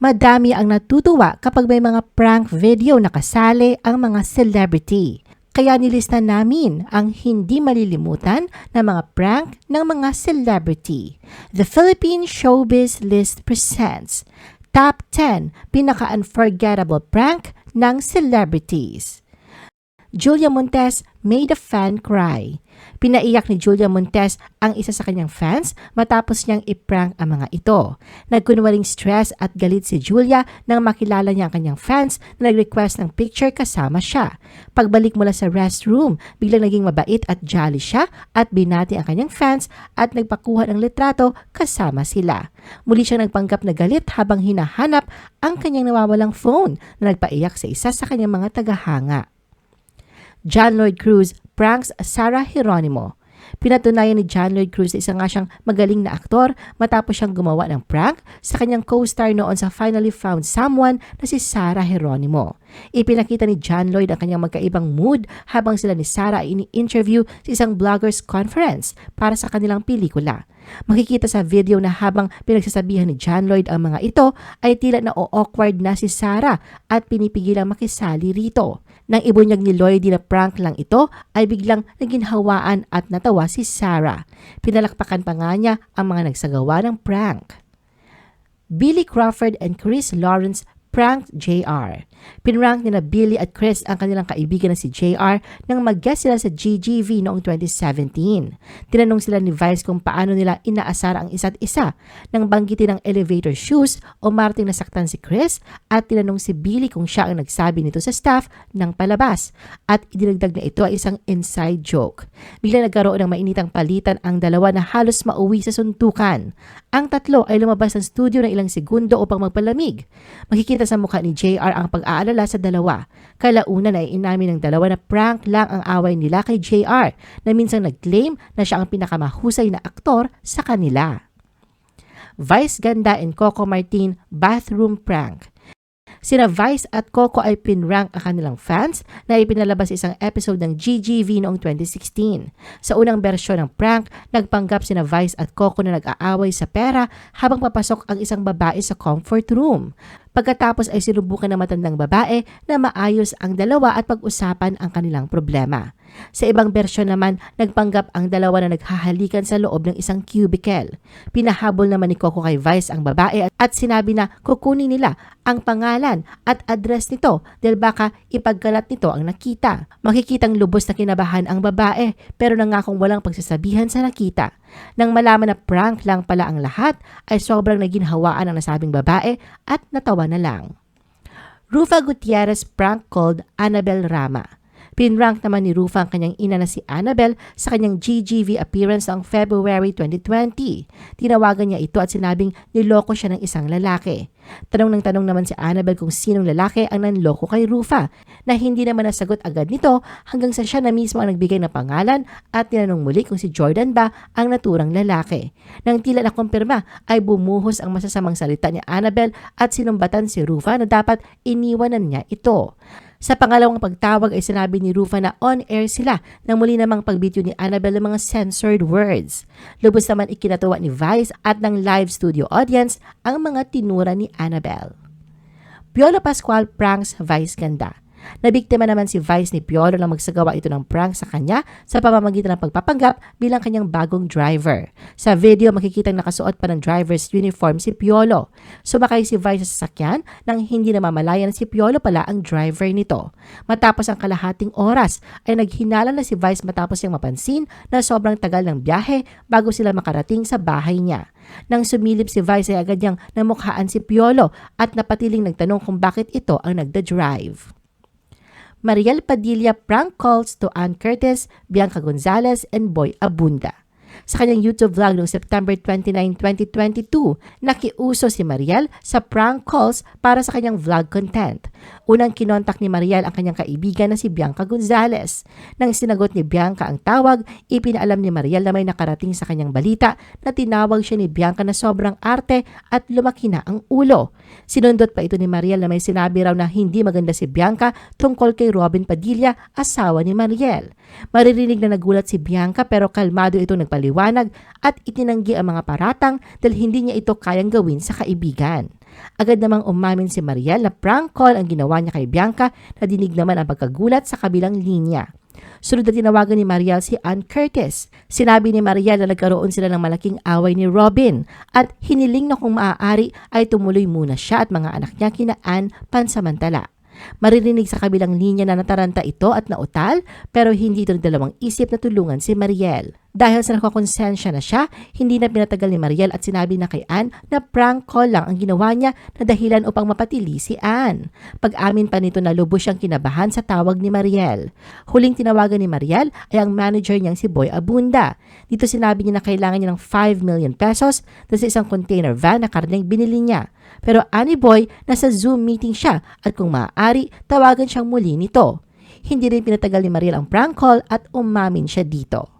Madami ang natutuwa kapag may mga prank video na kasali ang mga celebrity. Kaya nilista namin ang hindi malilimutan na mga prank ng mga celebrity. The Philippine Showbiz List presents Top 10 Pinaka-Unforgettable Prank ng Celebrities. Julia Montes made a fan cry. Pinaiyak ni Julia Montes ang isa sa kanyang fans matapos niyang iprank ang mga ito. Nagkunwaring stress at galit si Julia nang makilala niya ang kanyang fans na nag-request ng picture kasama siya. Pagbalik mula sa restroom, biglang naging mabait at jolly siya at binati ang kanyang fans at nagpakuha ng litrato kasama sila. Muli siyang nagpanggap na galit habang hinahanap ang kanyang nawawalang phone na nagpaiyak sa isa sa kanyang mga tagahanga. John Lloyd Cruz pranks Sarah Geronimo. Pinatunayan ni John Lloyd Cruz na isa nga siyang magaling na aktor matapos siyang gumawa ng prank sa kanyang co-star noon sa Finally Found Someone na si Sarah Geronimo. Ipinakita ni John Lloyd ang kanyang magkaibang mood habang sila ni Sarah ay ini-interview sa isang bloggers conference para sa kanilang pelikula. Makikita sa video na habang pinagsasabihan ni John Lloyd ang mga ito ay tila na awkward na si Sarah at pinipigilang makisali rito. Nang ibunyag ni Lloyd na prank lang ito ay biglang naginhawaan at natawa si Sarah. Pinalakpakan pa nga niya ang mga nagsagawa ng prank. Billy Crawford and Chris Lawrence pranked JR. Pinrank ni na Billy at Chris ang kanilang kaibigan na si JR nang mag-guest sila sa GGV noong 2017. Tinanong sila ni Vice kung paano nila inaasar ang isa't isa nang banggitin ng elevator shoes o marting nasaktan si Chris at tinanong si Billy kung siya ang nagsabi nito sa staff ng palabas at idinagdag na ito ay isang inside joke. Bigla nagkaroon ng mainitang palitan ang dalawa na halos mauwi sa suntukan. Ang tatlo ay lumabas ng studio ng ilang segundo upang magpalamig. Makikita sa mukha ni JR ang pag-aalala sa dalawa. Kalaunan ay inamin ng dalawa na prank lang ang away nila kay JR na minsan nag-claim na siya ang pinakamahusay na aktor sa kanila. Vice Ganda and Coco Martin Bathroom Prank Sina Vice at Coco ay pinrank ang kanilang fans na ipinalabas isang episode ng GGV noong 2016. Sa unang bersyon ng prank, nagpanggap sina Vice at Coco na nag-aaway sa pera habang papasok ang isang babae sa comfort room. Pagkatapos ay sinubukan ng matandang babae na maayos ang dalawa at pag-usapan ang kanilang problema. Sa ibang bersyon naman, nagpanggap ang dalawa na naghahalikan sa loob ng isang cubicle. Pinahabol naman ni Coco kay Vice ang babae at sinabi na kukunin nila ang pangalan at address nito dahil baka ipagkalat nito ang nakita. Makikitang lubos na kinabahan ang babae pero nangakong walang pagsasabihan sa nakita. Nang malaman na prank lang pala ang lahat, ay sobrang naginhawaan ang nasabing babae at natawa na lang. Rufa Gutierrez prank called Annabel Rama. Pinrank naman ni Rufa ang kanyang ina na si Annabel sa kanyang GGV appearance noong February 2020. Tinawagan niya ito at sinabing niloko siya ng isang lalaki. Tanong ng tanong naman si Annabel kung sinong lalaki ang nanloko kay Rufa na hindi naman nasagot agad nito hanggang sa siya na mismo ang nagbigay ng pangalan at tinanong muli kung si Jordan ba ang naturang lalaki. Nang tila na kumpirma ay bumuhos ang masasamang salita ni Annabel at sinumbatan si Rufa na dapat iniwanan niya ito. Sa pangalawang pagtawag ay sinabi ni Rufa na on-air sila nang muli namang pagbityo ni Annabelle ng mga censored words. Lubos naman ikinatuwa ni Vice at ng live studio audience ang mga tinura ni Annabelle. Piolo Pascual pranks Vice Ganda. Nabiktima naman si Vice ni Piolo nang magsagawa ito ng prank sa kanya sa pamamagitan ng pagpapanggap bilang kanyang bagong driver. Sa video, makikitang nakasuot pa ng driver's uniform si Piolo. Sumakay si Vice sa sasakyan nang hindi namamalayan si Piolo pala ang driver nito. Matapos ang kalahating oras, ay naghinala na si Vice matapos niyang mapansin na sobrang tagal ng biyahe bago sila makarating sa bahay niya. Nang sumilip si Vice ay agad niyang namukhaan si Piolo at napatiling nagtanong kung bakit ito ang nagda-drive. Mariel Padilla prank calls to Ann Curtis, Bianca Gonzalez, and Boy Abunda. Sa kanyang YouTube vlog noong September 29, 2022, nakiuso si Mariel sa prank calls para sa kanyang vlog content. Unang kinontak ni Mariel ang kanyang kaibigan na si Bianca Gonzalez. Nang sinagot ni Bianca ang tawag, ipinaalam ni Mariel na may nakarating sa kanyang balita na tinawag siya ni Bianca na sobrang arte at lumaki na ang ulo. Sinundot pa ito ni Mariel na may sinabi raw na hindi maganda si Bianca tungkol kay Robin Padilla, asawa ni Mariel. Maririnig na nagulat si Bianca pero kalmado ito nagpaliwanag at itinanggi ang mga paratang dahil hindi niya ito kayang gawin sa kaibigan. Agad namang umamin si Mariel na prank call ang ginawa niya kay Bianca na dinig naman ang pagkagulat sa kabilang linya. Sunod na tinawagan ni Mariel si Ann Curtis. Sinabi ni Mariel na nagkaroon sila ng malaking away ni Robin at hiniling na kung maaari ay tumuloy muna siya at mga anak niya kina Ann pansamantala. Maririnig sa kabilang linya na nataranta ito at nautal pero hindi ito dalawang isip na tulungan si Mariel. Dahil sa nakakonsensya na siya, hindi na pinatagal ni Mariel at sinabi na kay Anne na prank call lang ang ginawa niya na dahilan upang mapatili si Anne. Pag-amin pa nito na lubos siyang kinabahan sa tawag ni Mariel. Huling tinawagan ni Mariel ay ang manager niyang si Boy Abunda. Dito sinabi niya na kailangan niya ng 5 million pesos dahil sa isang container van na karneng binili niya. Pero ani Boy, nasa Zoom meeting siya at kung maaari, tawagan siyang muli nito. Hindi rin pinatagal ni Mariel ang prank call at umamin siya dito.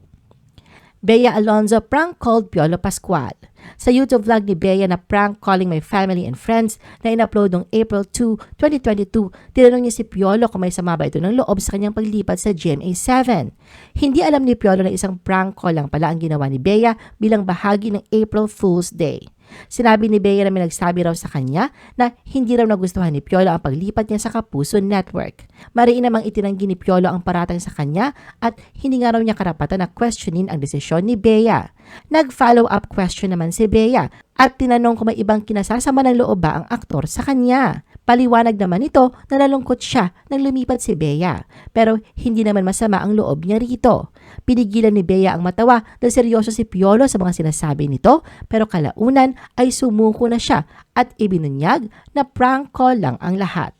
Bea Alonzo prank called Piolo Pascual. Sa YouTube vlog ni Bea na prank calling my family and friends na in-upload noong April 2, 2022, tinanong niya si Piolo kung may sama ba ito ng loob sa kanyang paglipat sa GMA7. Hindi alam ni Piolo na isang prank call lang pala ang ginawa ni Bea bilang bahagi ng April Fool's Day. Sinabi ni Bea na may nagsabi raw sa kanya na hindi raw nagustuhan ni Piolo ang paglipat niya sa Kapuso Network. Mariin namang itinanggi ni Piolo ang paratang sa kanya at hindi nga raw niya karapatan na questionin ang desisyon ni Bea. Nag-follow up question naman si Bea at tinanong kung may ibang kinasasama ng loob ba ang aktor sa kanya. Paliwanag naman ito na siya nang lumipat si Bea pero hindi naman masama ang loob niya rito. Pinigilan ni Bea ang matawa dahil seryoso si Piolo sa mga sinasabi nito pero kalaunan ay sumuko na siya at ibinunyag na prank call lang ang lahat.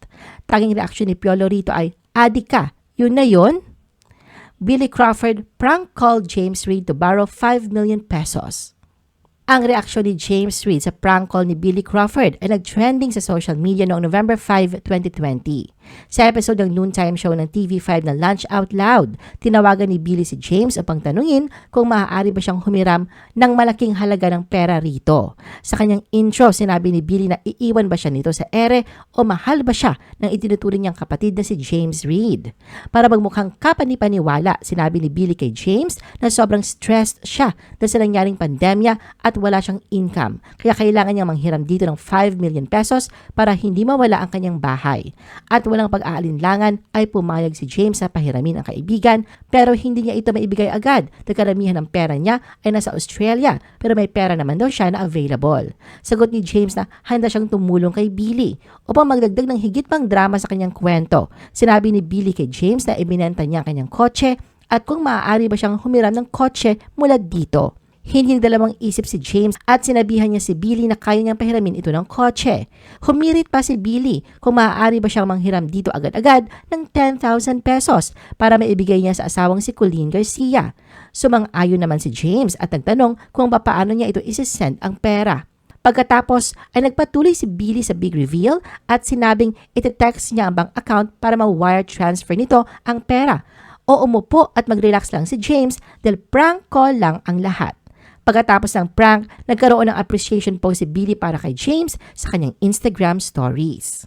Tanging reaksyon ni Piolo rito ay, Adi ka, yun na yun? Billy Crawford prank called James Reid to borrow 5 million pesos. Ang reaksyon ni James Reid sa prank call ni Billy Crawford ay nag-trending sa social media noong November 5, 2020. Sa episode ng noontime show ng TV5 na Lunch Out Loud, tinawagan ni Billy si James upang tanungin kung maaari ba siyang humiram ng malaking halaga ng pera rito. Sa kanyang intro, sinabi ni Billy na iiwan ba siya nito sa ere o mahal ba siya ng itinuturing niyang kapatid na si James Reid. Para magmukhang kapanipaniwala, sinabi ni Billy kay James na sobrang stressed siya dahil sa nangyaring pandemya at wala siyang income. Kaya kailangan niyang manghiram dito ng 5 million pesos para hindi mawala ang kanyang bahay. At walang pag-aalinlangan ay pumayag si James sa pahiramin ang kaibigan pero hindi niya ito maibigay agad. Karamihan ng pera niya ay nasa Australia pero may pera naman daw siya na available. Sagot ni James na handa siyang tumulong kay Billy upang magdagdag ng higit pang drama sa kanyang kwento. Sinabi ni Billy kay James na ibinenta niya ang kanyang kotse at kung maaari ba siyang humiram ng kotse mula dito. Hindi dalawang isip si James at sinabihan niya si Billy na kaya niyang pahiramin ito ng kotse. Humirit pa si Billy kung maaari ba siyang manghiram dito agad-agad ng 10,000 pesos para maibigay niya sa asawang si Colleen Garcia. Sumang-ayon naman si James at nagtanong kung paano niya ito isisend ang pera. Pagkatapos ay nagpatuloy si Billy sa big reveal at sinabing iti-text niya ang bank account para ma-wire transfer nito ang pera. O umupo at mag-relax lang si James dahil prank call lang ang lahat. Pagkatapos ng prank, nagkaroon ng appreciation post si Billy para kay James sa kanyang Instagram stories.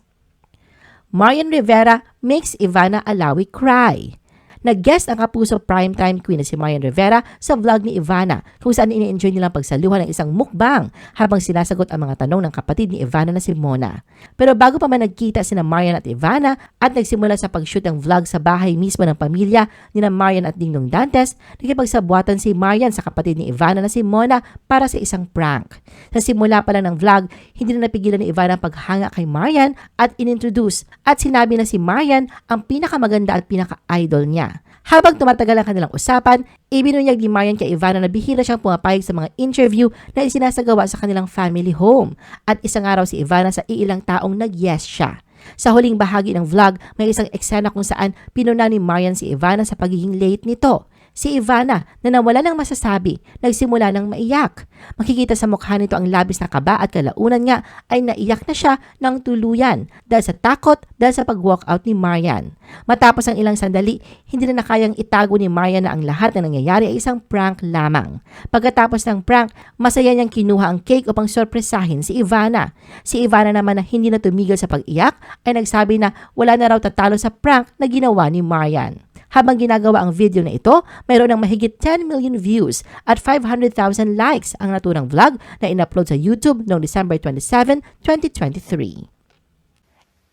Marian Rivera makes Ivana Alawi cry. Nag-guest ang kapuso primetime queen na si Marian Rivera sa vlog ni Ivana kung saan ini-enjoy nilang pagsaluhan ng isang mukbang habang sinasagot ang mga tanong ng kapatid ni Ivana na si Mona. Pero bago pa man nagkita sina Marian at Ivana at nagsimula sa pag-shoot ng vlog sa bahay mismo ng pamilya ni na Marian at Dingdong Dantes, nakipagsabuatan si Marian sa kapatid ni Ivana na si Mona para sa isang prank. Sa simula pa lang ng vlog, hindi na napigilan ni Ivana ang paghanga kay Marian at inintroduce at sinabi na si Marian ang pinakamaganda at pinaka-idol niya. Habang tumatagal ang kanilang usapan, ibinunyag ni Marian kay Ivana na bihira siyang pumapayag sa mga interview na isinasagawa sa kanilang family home. At isang araw si Ivana sa iilang taong nag-yes siya. Sa huling bahagi ng vlog, may isang eksena kung saan pinuna ni Marian si Ivana sa pagiging late nito. Si Ivana na nawala ng masasabi, nagsimula ng maiyak. Makikita sa mukha nito ang labis na kaba at kalaunan nga ay naiyak na siya ng tuluyan dahil sa takot dahil sa pag-walk out ni Marian. Matapos ang ilang sandali, hindi na nakayang itago ni Marian na ang lahat na nangyayari ay isang prank lamang. Pagkatapos ng prank, masaya niyang kinuha ang cake upang sorpresahin si Ivana. Si Ivana naman na hindi na tumigil sa pag-iyak ay nagsabi na wala na raw tatalo sa prank na ginawa ni Marian. Habang ginagawa ang video na ito, mayroon ng mahigit 10 million views at 500,000 likes ang naturang vlog na in-upload sa YouTube noong December 27, 2023.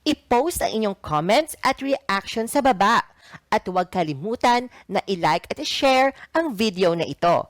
I-post ang inyong comments at reaction sa baba. At huwag kalimutan na i-like at i-share ang video na ito.